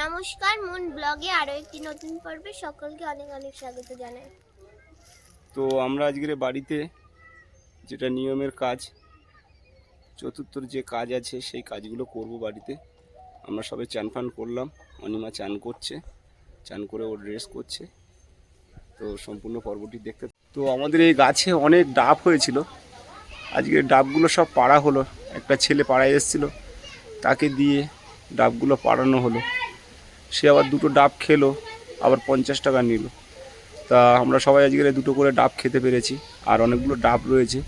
নমস্কার, মন ব্লগে আরও একটি নতুন পর্বে সকলকে অনেক অনেক স্বাগত জানাই। তো আমরা আজকের বাড়িতে যেটা নিয়মের কাজ, চতুর্থর যে কাজ আছে সেই কাজগুলো করব বাড়িতে। আমরা সবাই চান ফান করলাম, অনিমা চান করছে, চান করে ও ড্রেস করছে। তো সম্পূর্ণ পর্বটি দেখতে তো আমাদের এই গাছে অনেক ডাব হয়েছিল। আজকে ডাবগুলো সব পাড়া হলো। একটা ছেলে পাড়ায় এসেছিল, তাকে দিয়ে ডাবগুলো পাড়ানো হলো। সে আবার দুটো ডাব খেলো, আবার পঞ্চাশ টাকা নিল। তা আমরা সবাই আজকে দুটো করে ডাব খেতে পেরেছি, আর অনেকগুলো ডাব রয়েছে।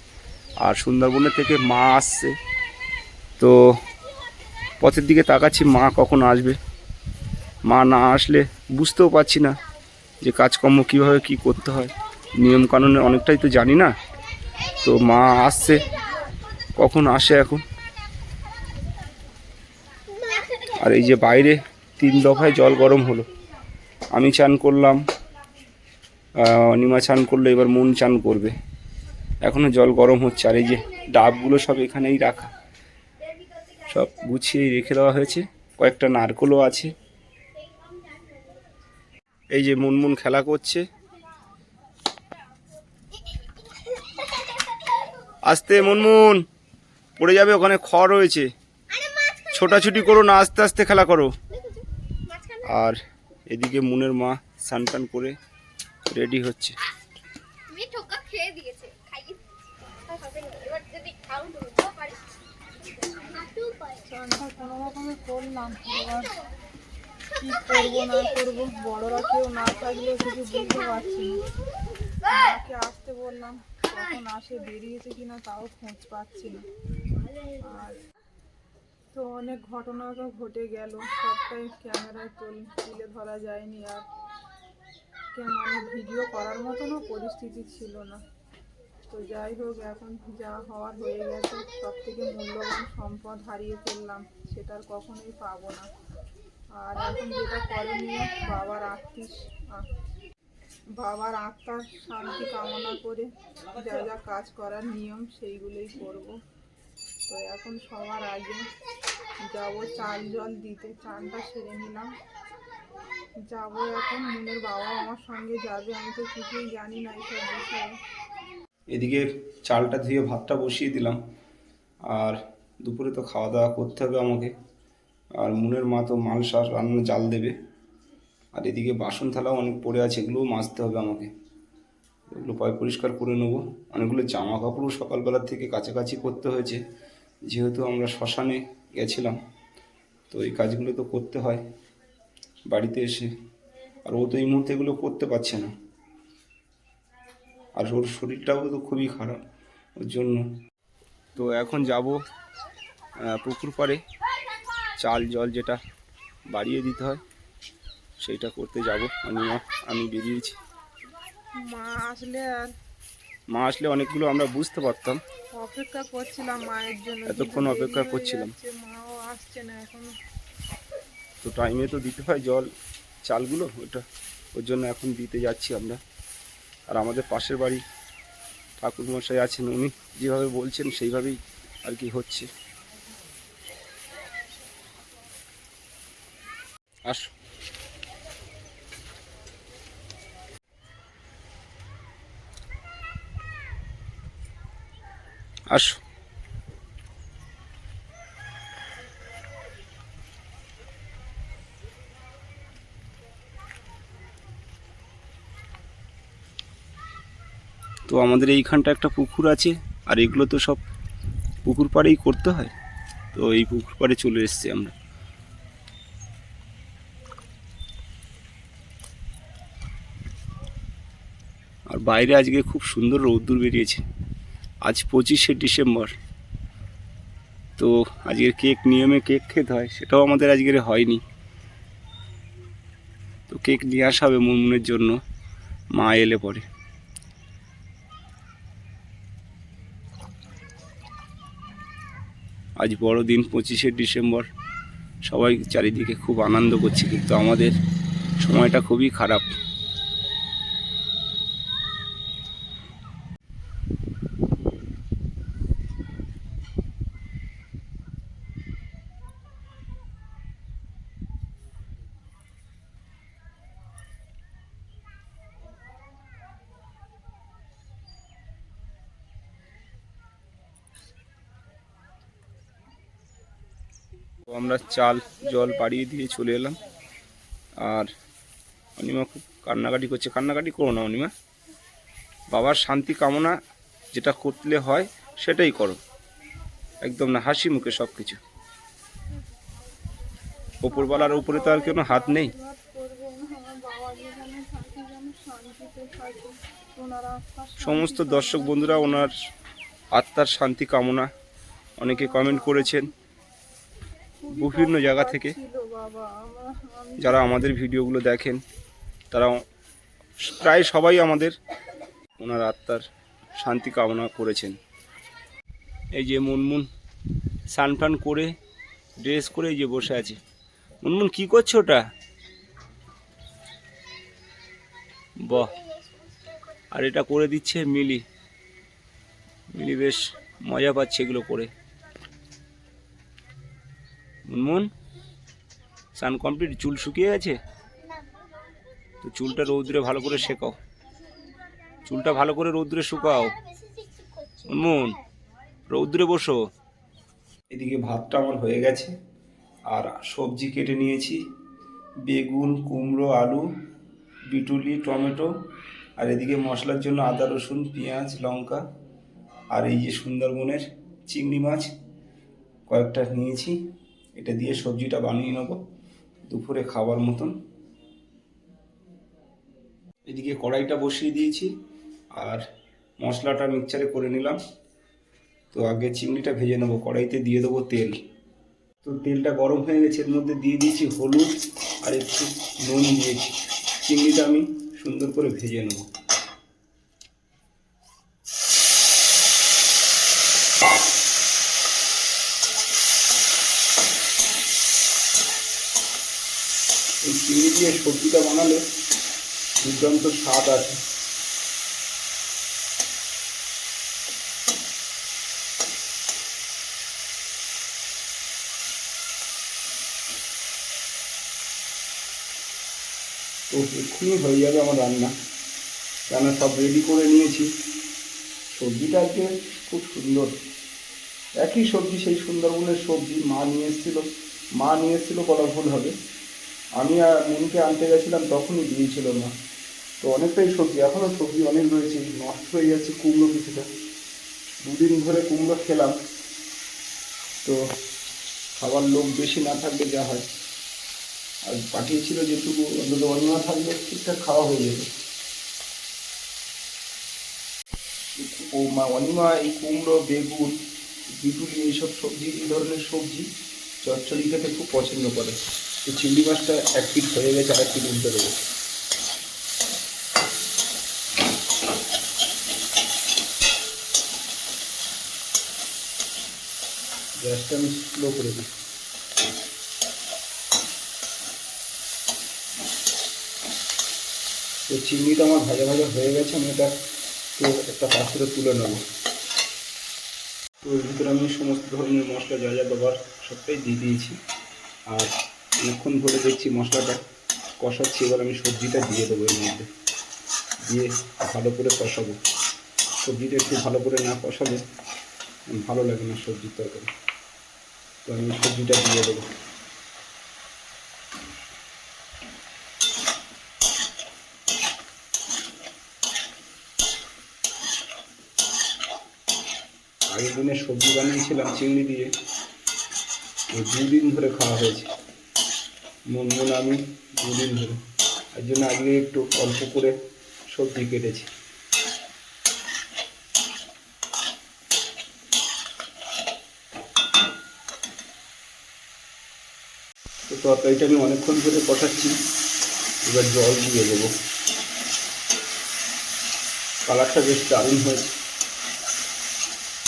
আর সুন্দরবনের থেকে মা আসছে। তো পথের দিকে তাকাচ্ছি, মা কখন আসবে? মা না আসলে বুঝতেও পারছি না যে কাজকর্ম কীভাবে কি করতে হয়। নিয়ম কানুনে অনেকটাই তো জানি না। তো মা আসছে, কখন আসে এখন? আর এই যে বাইরে তিন দফায় জল গরম হলো। আমি চান করলাম অনিমা চান করল এবার মন চান করবে। এখনও জল গরম হচ্ছে আর এই যে ডাবগুলো সব এখানেই রাখা। সব গুছিয়ে রেখে দেওয়া হয়েছে কয়েকটা নারকলও আছে। এই যে মুনমুন খেলা করছে। আস্তে মুনমুন পড়ে যাবে ওখানে খড় রয়েছে। ছোটাছুটি করো না আস্তে আস্তে খেলা করো। আর এদিকে মুনের মা স্নান করে রেডি হচ্ছে। আমি ঠোকা খেয়ে দিয়েছে খাইয়ে এবার যদি খাও ঢুকতেও পারি। রান্না কোনো রকমে করলাম এবার কি করব না করব বড়রা কেউ না থাকলে কিছু বুঝতে পারছি না। মাকে আসতে বললাম কখন আসে বেরিয়েছে কিনা তাও খোঁজ পাচ্ছি না। আর তো অনেক ঘটনা তো ঘটে গেল। সবটাই ক্যামেরায় তুল ধরা যায়নি আর মানে ভিডিও করার মতনও পরিস্থিতি ছিল না। তো যাই হোক, এখন যা হওয়ার হয়ে গেছে, সব থেকে মূল্যবান সম্পদ হারিয়ে ফেললাম সেটার কখনোই পাবো না। আর এখন যেটা করণীয় বাবার আত্মিস বাবার আত্মার শান্তি কামনা করে যা যা কাজ করার নিয়ম সেইগুলোই করব। তো এখন সবার আগে যাব চাল জল দিতে। চানটা সেরে নিলাম। যাব এখন, মুনের বাবা আমার সঙ্গে যাবে। আমি তো কিছুই জানি না এইসব বিষয়ে। এদিকে চালটা ধুয়ে ভাতটা বসিয়ে দিলাম। আর দুপুরে তো খাওয়া দাওয়া করতে হবে আমাকে। আর মুনের মা তো মাল শাক রান্না জাল দেবে। আর এদিকে বাসন থালাও অনেক পড়ে আছে, এগুলোও মাজতে হবে আমাকে। এগুলো পয় পরিষ্কার করে নেব। অনেকগুলো জামা কাপড়ও সকালবেলার থেকে কাছাকাছি করতে হয়েছে। যেহেতু আমরা শ্মশানে গেছিলাম, তো এই কাজগুলো তো করতে হয় বাড়িতে এসে। আর ও তো এই মুহূর্তে এগুলো করতে পারছে না। আর ওর শরীরটাও তো খুবই খারাপ ওর জন্য। তো এখন যাব পুকুর পাড়ে। চাল, জল যেটা বাড়িয়ে দিতে হয়, সেইটা করতে যাব। আমি আমি বেরিয়েছি। মা আসলে আর মা আসলে অনেকগুলো আমরা বুঝতে পারতাম। অপেক্ষা করছিলাম মায়ের জন্য। এতক্ষণ অপেক্ষা করছিলাম। মাও আসছে না এখন। তো টাইমে তো দিতে হয় জল চালগুলো ওটা ওর জন্য এখন দিতে যাচ্ছি আমরা। আর আমাদের পাশের বাড়ি ঠাকুরমশাই আছেন উনি যেভাবে বলছেন সেইভাবেই আর কি হচ্ছে। আসো। আসো। তো আমাদের এইখানটা একটা পুকুর আছে, আর এগুলো তো সব পুকুর পাড়েই করতে হয়। তো এই পুকুর পাড়ে চলে এসেছি আমরা। আর বাইরে আজকে খুব সুন্দর রৌদ্দুর বেরিয়েছে। আজ পঁচিশে ডিসেম্বর। তো আজকের কেক, নিয়মে কেক খেতে হয়, সেটাও আমাদের আজকের হয়নি। তো কেক নিয়ে আসা হবে মুনমুনের জন্য, মা এলে পরে। আজ বড় দিন পঁচিশে ডিসেম্বর, সবাই চারিদিকে খুব আনন্দ করছে, কিন্তু আমাদের সময়টা খুবই খারাপ। আমরা চাল, জল বাড়িয়ে দিয়ে চলে এলাম। আর অনিমা খুব কান্নাকাটি করছে। কান্নাকাটি করো না অনিমা। বাবার শান্তি কামনা যেটা করলে হয় সেটাই করো। একদম না, হাসি মুখে সব কিছু ওপরওয়ালার উপরে তো আর কোনো হাত নেই। সমস্ত দর্শক বন্ধুরা, ওনার আত্মার শান্তি কামনা। অনেকে কমেন্ট করেছেন। বিভিন্ন জায়গা থেকে যারা আমাদের ভিডিওগুলো দেখেন তারা প্রায় সবাই আমাদের ওনার আত্মার শান্তি কামনা করেছেন। এই যে মুনমুন স্নান ফান করে ড্রেস করে এই যে বসে আছে। মুনমুন কি করছ ওটা? বাহ আর এটা করে দিচ্ছে মিলি। মিলি বেশ মজা পাচ্ছে এগুলো করে। মুনমুন? স্নান কমপ্লিট চুল শুকিয়ে গেছে? তো চুলটা রৌদ্রে ভালো করে শেকাও চুলটা ভালো করে রৌদ্রে শুকাও। মন রৌদ্রে বসো। এদিকে ভাতটা আমার হয়ে গেছে, আর সবজি কেটে নিয়েছি। বেগুন, কুমড়ো, আলু, বিটুলি, টমেটো, আর এদিকে মশলার জন্য আদা, রসুন, পেঁয়াজ, লঙ্কা, আর এই যে সুন্দরবনের চিংড়ি মাছ, কয়েকটা নিয়েছি। এটা দিয়ে সবজিটা বানিয়ে নেব দুপুরে খাবার মতন। এদিকে কড়াইটা বসিয়ে দিয়েছি আর মশলাটা মিক্সচারে করে নিলাম। তো আগে চিংড়িটা ভেজে নেব, কড়াইতে দিয়ে দেবো তেল। তো তেলটা গরম হয়ে গেছে, এর মধ্যে দিয়ে দিয়েছি হলুদ আর একটু নুন দিয়েছি। চিংড়িটা আমি সুন্দর করে ভেজে নেব। চিংড়ি দিয়ে সবজিটা বানালে দুর্দান্ত স্বাদ আছে তো এক্ষুনি হয়ে যাবে আমার রান্না। রান্না সব রেডি করে নিয়েছি। সবজিটা আজকে খুব সুন্দর। একই সবজি, সেই সুন্দরবনের সবজি মা নিয়ে এসেছিল। মা নিয়ে এসেছিল বলা হবে। আমি আর মনকে আনতে গেছিলাম, তখনই দিয়েছিল না। তো অনেকটাই সবজি এখনও সবজি অনেক রয়েছে নষ্ট হয়ে যাচ্ছে কুমড়ো কিছুটা। দুদিন ধরে কুমড়ো খেলাম। তো খাবার লোক বেশি না থাকলে যা হয়। আর পাঠিয়েছিল যেটুকু, অন্তত অনিমা থাকলে ঠিকঠাক খাওয়া হয়ে যাবে মা, অনিমা, এই কুমড়ো, বেগুন, বিটুলি, এইসব সবজি, এই ধরনের সবজি চচ্চড়ি খেতে খুব পছন্দ করে। তো চিংড়ি মাছটা এক পিট হয়ে গেছে আর এক পিট উল্টে দেবো। গ্যাসটা আমি স্লো করে দিই। তো চিংড়িটা আমার ভাজা ভাজা হয়ে গেছে, আমি এটা একটা পাত্রে তুলে নেব। তো এর ভিতরে আমি সমস্ত ধরনের মশলা, যা যা দেবার সবটাই দিয়ে দিয়েছি। আর অনেকক্ষণ ধরে দেখছি মশলাটা কষাচ্ছি, এবার আমি সবজিটা দিয়ে দেবো এর মধ্যে। দিয়ে ভালো করে কষাবো। সবজিটা একটু ভালো করে না কষালে ভালো লাগে না সবজির তরকারি। তো আমি সবজিটা দিয়ে দেবো। আগের দিনে সবজি বানিয়েছিলাম চিংড়ি দিয়ে। দুদিন ধরে খাওয়া হয়েছে। মন মন আমি দুদিন ধরে। তার জন্য আজকে একটু অল্প করে সবজি কেটেছি। তো তরকারিটা আমি অনেকক্ষণ ধরে কষাচ্ছি। এবার জল দিয়ে দেবো। কালারটা বেশ দারুণ হয়েছে।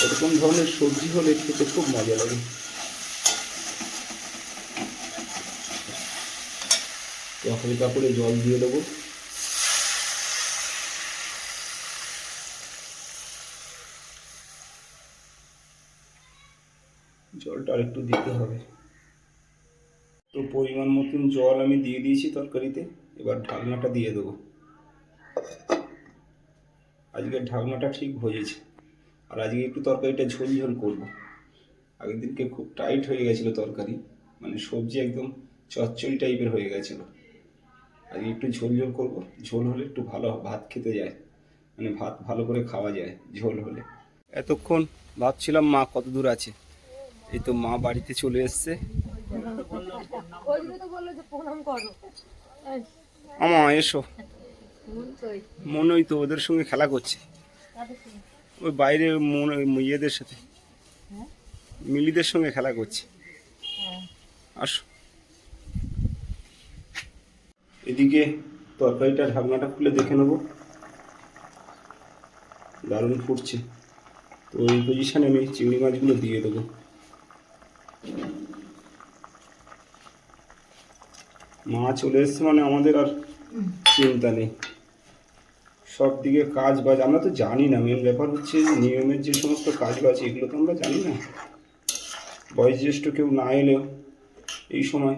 এরকম ধরনের সবজি হলে খেতে খুব মজা লাগে। হালকা করে জল দিয়ে দেবো। জলটা আর একটু দিতে হবে। তো পরিমাণ মতন জল আমি দিয়ে দিয়েছি তরকারিতে, এবার ঢাকনাটা দিয়ে দেবো। আজকে ঢাকনাটা ঠিক হয়েছে, আর আজকে একটু তরকারিটা ঝোল ঝোল করব। আগের দিনকে খুব টাইট হয়ে গেছিল তরকারি মানে সবজি একদম চচ্চড়ি টাইপের হয়ে গেছিল। আর একটু ঝোল ঝোল করব। ঝোল হলে একটু ভালো ভাত খেতে যায়। মানে ভাত ভালো করে খাওয়া যায় ঝোল হলে। এতক্ষণ ভাবছিলাম মা কত দূর আছে। এই তো মা বাড়িতে চলে এসছে। আমা এসো। মনে হয় তো ওদের সঙ্গে খেলা করছে। ওই বাইরে মনে ইয়েদের সাথে। মিলিদের সঙ্গে খেলা করছে। আসো। এদিকে তরকারিটা, ঢাকনাটা খুলে দেখে নেব। দারুণ ফুটছে। তো এই পজিশনে আমি চিংড়ি মাছগুলো দিয়ে দেবো। মা চলে এসছে মানে আমাদের আর চিন্তা নেই। সব দিকে কাজ বাজ, আমরা তো জানি না মেন ব্যাপার হচ্ছে নিয়মের যে সমস্ত কাজ বাজ, এগুলো তো আমরা জানি না। বয়োজ্যেষ্ঠ কেউ না এলেও এই সময়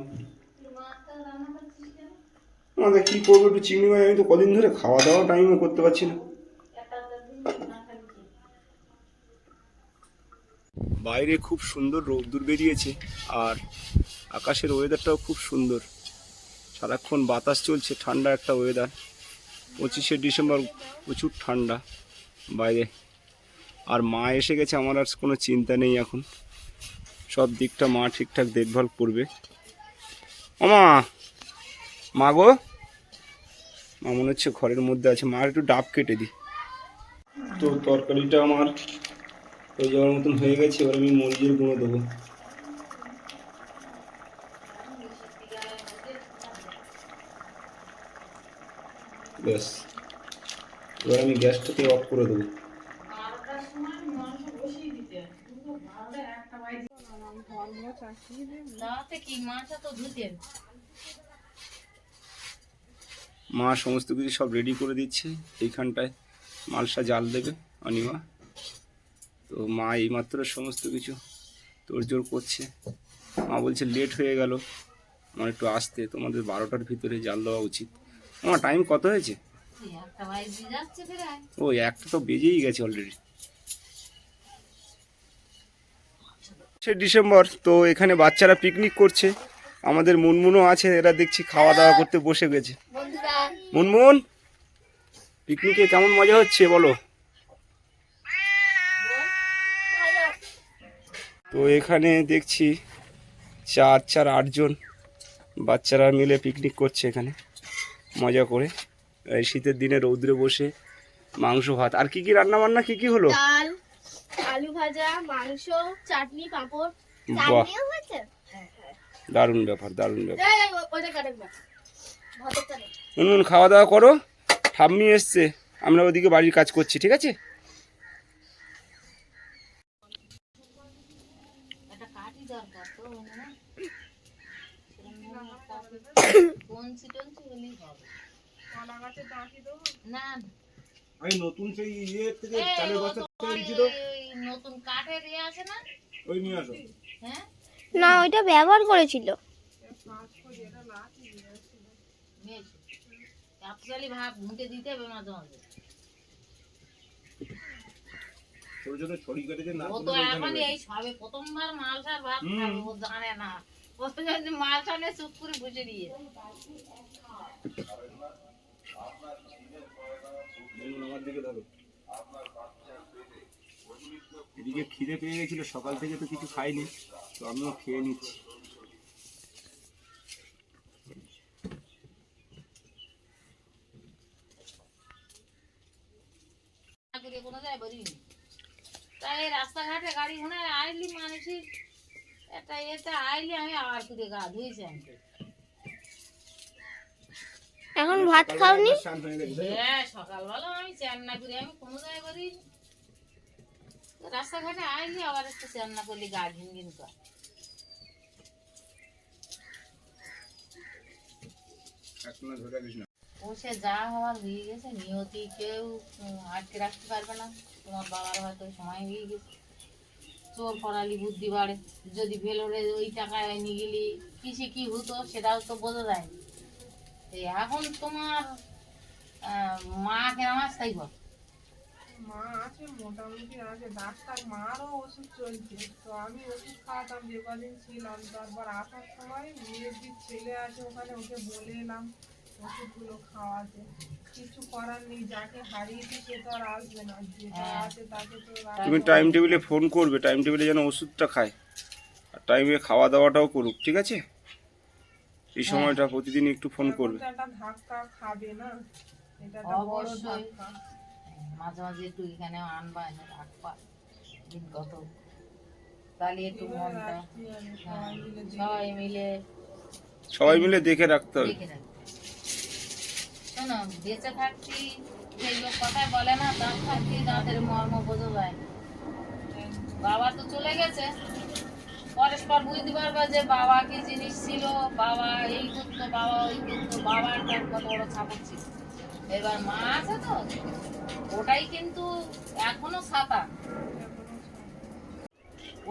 আমাদের কী করব একটু চিংড়ি মাছ? আমি তো কদিন ধরে খাওয়া দাওয়া টাইমও করতে পারছি না। বাইরে খুব সুন্দর রোদ্দুর বেরিয়েছে, আর আকাশের ওয়েদারটাও খুব সুন্দর। সারাক্ষণ বাতাস চলছে, ঠান্ডা একটা ওয়েদার পঁচিশে ডিসেম্বর, প্রচুর ঠান্ডা বাইরে। আর মা এসে গেছে, আমার আর কোনো চিন্তা নেই এখন। সব দিকটা মা ঠিকঠাক দেখভাল করবে। ওমা, মা গো। মা মনে হচ্ছে ঘরের মধ্যে আছে। মা একটু ডাব কেটে দিই তো তরকারিটা আমার হয়ে যাওয়ার মতন হয়ে গেছে এবার আমি মরিচের গুঁড়ো দেবো। ব্যাস এবার আমি গ্যাসটাকে অফ করে দেবো। কি? মাছটা তো ধুতেন মা সমস্ত কিছু সব রেডি করে দিচ্ছে। এইখানটায় মালসা জাল দেবে অনিমা। তো মা এইমাত্র সমস্ত কিছু তোড়জোড় করছে। মা বলছে লেট হয়ে গেল। আমার একটু আসতে। তোমাদের বারোটার ভিতরে জাল দেওয়া উচিত। আমার টাইম কত হয়েছে? এই একটা তো বেজেই গেছে অলরেডি সে ডিসেম্বর তো এখানে বাচ্চারা পিকনিক করছে। আমাদের মুনমুনও আছে এরা দেখছি খাওয়া দাওয়া করতে বসে গেছে। মুনমুন পিকনিকে কেমন মজা হচ্ছে বলো? তো এখানে দেখছি চার চার আটজন বাচ্চারা মিলে পিকনিক করছে এখানে মজা করে। এই শীতের দিনে রৌদ্রে বসে মাংস ভাত। আর কি কি রান্না বান্না কি কি হলো? ডাল আলু ভাজা মাংস চাটনি পাঁপড়। বাহ। দারুণ ব্যাপার দারুণ ব্যাপার। নুন খাওয়া দাওয়া করো। ঠাম্মি এসছে। আমরা ওদিকে বাড়ির কাজ করছি ঠিক আছে? একটা কাঠি দরকার তো না কঞ্চি টঞ্চি হলেই হবে কলা গাছের ডাঁটি দেবো না আমি নতুন সেই ইয়ে থেকে নতুন কাঠের ইয়ে আছে না? ওই নিয়ে আসো। হ্যাঁ? না ওইটা ব্যবহার করেছিল। বেশ অ্যাকচুয়ালি দিতে হবে মাঝে মাঝে ছোট ছোট ছড়ি কেটেছে না ও তো এখন এই সবে ভাত জানে না। ও তো যদি মালসা নিয়ে চুপ করে বসে দিয়ে। আমার দিকে ধরো। এদিকে খিদে পেয়ে গেছিল সকাল থেকে তো কিছু খাইনি তো আমিও খেয়ে নিচ্ছি। করে কোনো জায়গায় বেরিয়ে তাই রাস্তাঘাটে গাড়ি ঘোড়া আইলি মানুষের একটা এতে আইলি আমি আবার করে গা ধুয়েছি আমি। এখন ভাত খাওনি? হয়ে সকালবেলা আমি চান না করি আমি কোনো জায়গায় রাস্তাঘাটে আইলি আবার একটু চান না করলি গা ঘিন ঘিন কর না? বসে যা হওয়ার হয়ে গেছে নিয়তি কেউ আটকে রাখতে পারবে না। তোমার বাবার হয়তো সময় হয়ে গেছে। চোর পড়ালি বুদ্ধি বাড়ে যদি ভেলোরে ওই টাকায় নিয়ে গেলি কিসে কি হতো সেটাও তো বোঝা যায়। এখন তোমার মা কেন তাই বল মা আছে মোটামুটি আছে। ডাক্তার মারও ওষুধ চলছে। তো আমি ওষুধ খাওয়াতাম যে কদিন ছিলাম। তারপর আসার সময় মেয়ের যে ছেলে আছে ওখানে ওকে বলে এলাম ওষুধগুলো খাওয়াতে। কিছু করার নেই যাকে হারিয়েছি সে তো আর আসবে না। যেটা হ্যাঁ। আছে তাকে তো তুমি টাইম টেবিলে ফোন করবে টাইম টেবিলে যেন ওষুধটা খায়। আর টাইমে খাওয়া দাওয়াটাও করুক ঠিক আছে? এই সময়টা প্রতিদিন একটু ফোন করবে। ধাক্কা খাবে না। এটা বড় ধাক্কা। মাঝে মাঝে একটু এখানে আনবা এনে রাখবা দিন কত। তাহলে একটু মনটা সবাই মিলে। সবাই মিলে দেখে রাখতে হবে। শোনো বেঁচে থাকতি সেই লোক কথায় বলে না দাঁত থাকতি দাঁতের মর্ম বোঝা যায় বাবা তো চলে গেছে। পরস্পর বুঝতে পারবা যে বাবা কি জিনিস ছিল বাবা এই করতো বাবা ওই করতো বাবার তার কত বড় ছাপক ছিল। এবার মা আছে তো ওটাই কিন্তু এখনও ছাতা।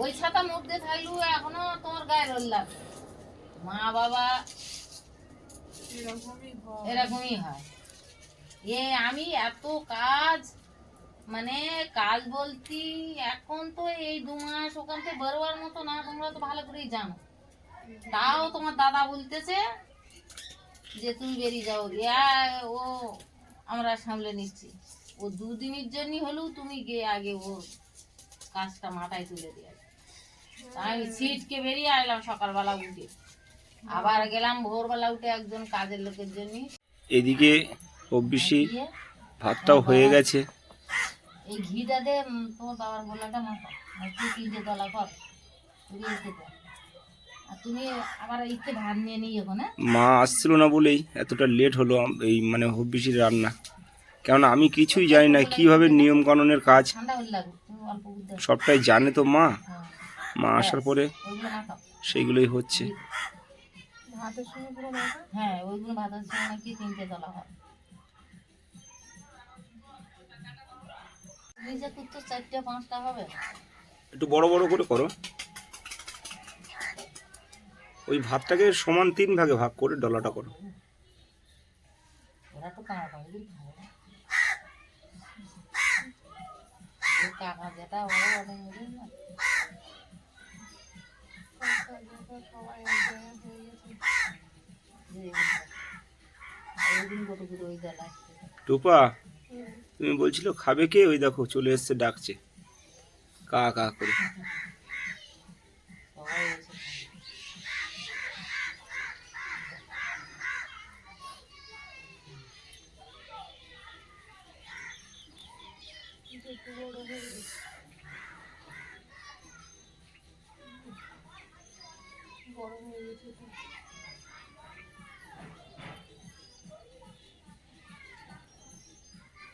ওই ছাতা মধ্যে থাকলেও এখনও তোমার গায়ে রোল মা বাবা এরকমই হয়। এ আমি এত কাজ মানে কাজ বলতি এখন তো এই দু মাস ওখান থেকে বেরোবার মতো না তোমরা তো ভালো করেই জানো। তাও তোমার দাদা বলতেছে যে তুমি বেরিয়ে যাও। ও আমরা সামলে নিচ্ছি। ও দুদিনের জন্য হলেও তুমি গিয়ে আগে ওর কাজটা মাথায় তুলে দিয়ে আমি সিটকে বেরিয়ে আসলাম সকালবেলা উঠে। আবার গেলাম ভোরবেলা উঠে একজন কাজের লোকের জন্য। এদিকে ওবিসি ভাতটাও হয়ে গেছে। এই ঘিটা দে তোমার বাবার গোলাটা মাথা তুই তিনটে তলা কর। তুই মা আসছিল না বলেই এতটা লেট হলো এই মানে হব্বিসির রান্না। কেননা আমি কিছুই জানি না কীভাবে নিয়ম কানুনের কাজ সবটাই জানে তো মা। হ্যাঁ। মা আসার পরে সেইগুলোই হচ্ছে। হ্যাঁ ওইগুলো ভাতের সঙ্গে নাকি তিনটে তলা হয়। নিজে তো চারটে পাঁচটা হবে। একটু বড় বড় করে করো। ওই ভাতটাকে সমান তিন ভাগে ভাগ করে ডলাটা করো। টুপা তুমি বলছিল, খাবে কে? ওই দেখো, চলে এসছে, ডাকছে। কা কা করে সবাই এসে খাবে। বড় হয়ে গেছে তো।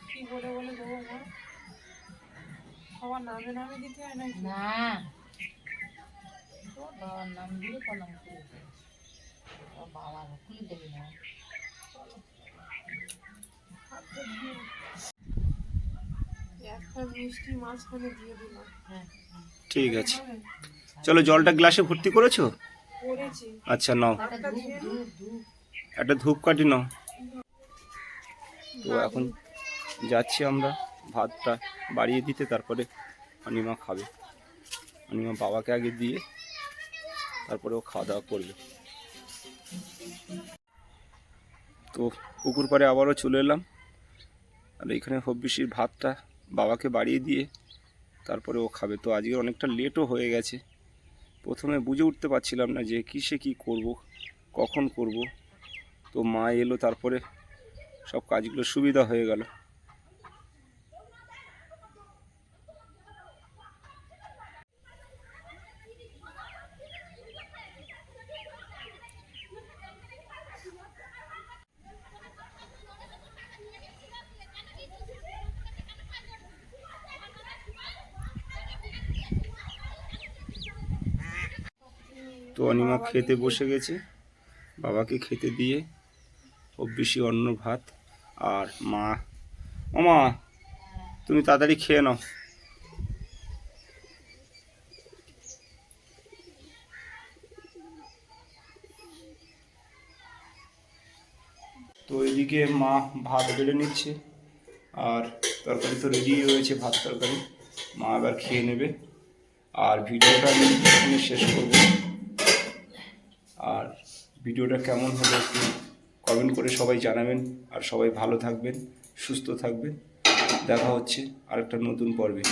কি বলে বলে দেবো মা? সবার নামে নামে দিতে হয় নাকি? না। বাবার নাম দিয়ে কলম খুলে দেবে। না। একটা মিষ্টি মাঝখানে দিয়ে দিলাম। হ্যাঁ। ঠিক আছে। চলো জলটা গ্লাসে ভর্তি করেছি? আচ্ছা নাও। একটা ধূপ ধূপ ধূপ একটা ধূপকাঠি নাও। তো এখন যাচ্ছি আমরা। ভাতটা বাড়িয়ে দিতে তারপরে অনিমা খাবে। অনিমা বাবাকে আগে দিয়ে তারপরে ও খাওয়া দাওয়া করবে। তো পুকুর পাড়ে আবারও চলে এলাম। আর এখানে হব্বিসির ভাতটা বাবাকে বাড়িয়ে দিয়ে তারপরে ও খাবে। তো আজকে অনেকটা লেটও হয়ে গেছে। প্রথমে বুঝে উঠতে পারছিলাম না যে কিসে কি করব, কখন করব। তো মা এলো, তারপরে সব কাজগুলো সুবিধা হয়ে গেল তো অনিমা খেতে বসে গেছে। বাবাকে খেতে দিয়ে বেশি অন্ন ভাত আর মা। মামা তুমি তাড়াতাড়ি খেয়ে নাও। তো এদিকে মা ভাত বেড়ে নিচ্ছে আর তরকারি তো রেডি রয়েছে ভাত তরকারি। মা আবার খেয়ে নেবে। আর ভিডিওটা আমি শেষ করব। আর ভিডিওটা কেমন হলো একটু কমেন্ট করে সবাই জানাবেন। আর সবাই ভালো থাকবেন, সুস্থ থাকবেন। দেখা হচ্ছে আরেকটা নতুন পর্বে।